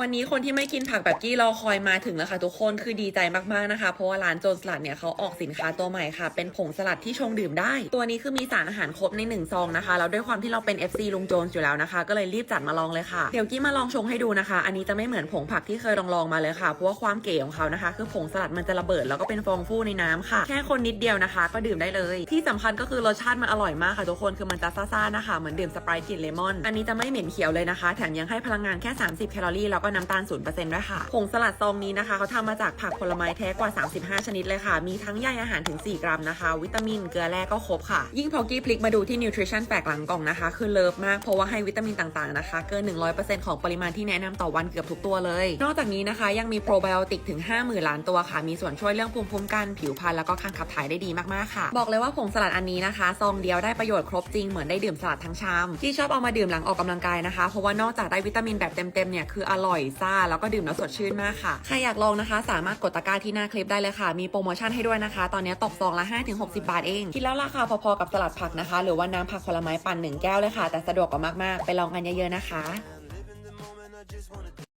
วันนี้คนที่ไม่กินผักแบบกี้เรอคอยมาถึงแล้วค่ะทุกคนคือดีใจมากๆนะคะ เพราะว่าร้านโจนสลัดเนี่ยเขาออกสินค้าตัวใหม่ค่ะ เป็นผงสลัดที่ชงดื่มได้ ตัวนี้คือมีสารอาหารครบในหนึ่งซองนะคะแล้วด้วยความที่เราเป็น FC ลุงโจนอยู่แล้วนะคะ ก็เลยรีบจัดมาลองเลยค่ะ เดี๋ยวกี้มาลองชงให้ดูนะคะ อันนี้จะไม่เหมือนผงผักที่เคยลองลองมาเลยค่ะ เพราะว่าความเก๋ของเขานะคะ คือผงสลัดมันจะระเบิดแล้วก็เป็นฟองฟูในน้ำค่ะ แค่คนนิดเดียวนะคะ ก็ดื่มได้เลย ที่สำคัญก็คือรสชาติมันอร่อยมากค่ะทุกคนคือมันจะซ่าๆนะคะเหมือนดื่มสไปร์กลิ่นเลมอนอันนี้จะไม่เหม็นเขียวเลยนะคะ แถมยังให้พลังงานแค่ 30 แคลอรี่แล้วก็น้ำตาล 0%ด้วยค่ะ ผงสลัดซองนี้นะคะเขาทำมาจากผักผลไม้แท้กว่า 35 ชนิดเลยค่ะ มีทั้งใยอาหารถึง 4 กรัมนะคะ วิตามิน เกลือแร่ก็ครบค่ะ ยิ่งพอกี้พลิกมาดูที่ nutrition แฝกหลังกล่องนะคะ คือเลิฟมาก เพราะว่าให้วิตามินต่างๆนะคะ เกิน 100%ของปริมาณที่แนะนำต่อวันเกือบทุกตัวเลย นอกจากนี้นะคะ ยังมีโปรไบโอติกถึง 50,000 ล้านตัวค่ะ มีส่วนช่วยเรื่องภูมิคุ้มกันผิวพรรณแล้วก็การขับถ่ายได้ดีมากๆค่ะ บอกเลยว่าผงสลัดอันนี้นะคะซองเดียวได้ประโยชน์ครบจริงเหมือนได้ดื่มสลัดทั้งชามที่ชอบเอามาดื่มหลังออกกำลังกายนะคะ เพราะว่านอกจากได้วิตามินแบบเต็มๆเนี่ยคืออร่อยซ่า แล้วก็ดื่มแล้วสดชื่นมากค่ะ ใครอยากลองนะคะ สามารถกดตะกร้าที่หน้าคลิปได้เลยค่ะ มีโปรโมชั่นให้ด้วยนะคะ ตอนนี้ตกซองละ 5-60 บาทเอง คิดแล้วราคาพอๆกับสลัดผักนะคะ หรือว่าน้ำผักผลไม้ปั่นหนึ่งแก้วเลยค่ะ แต่สะดวกกว่ามากๆ ไปลองกันเยอะๆนะคะ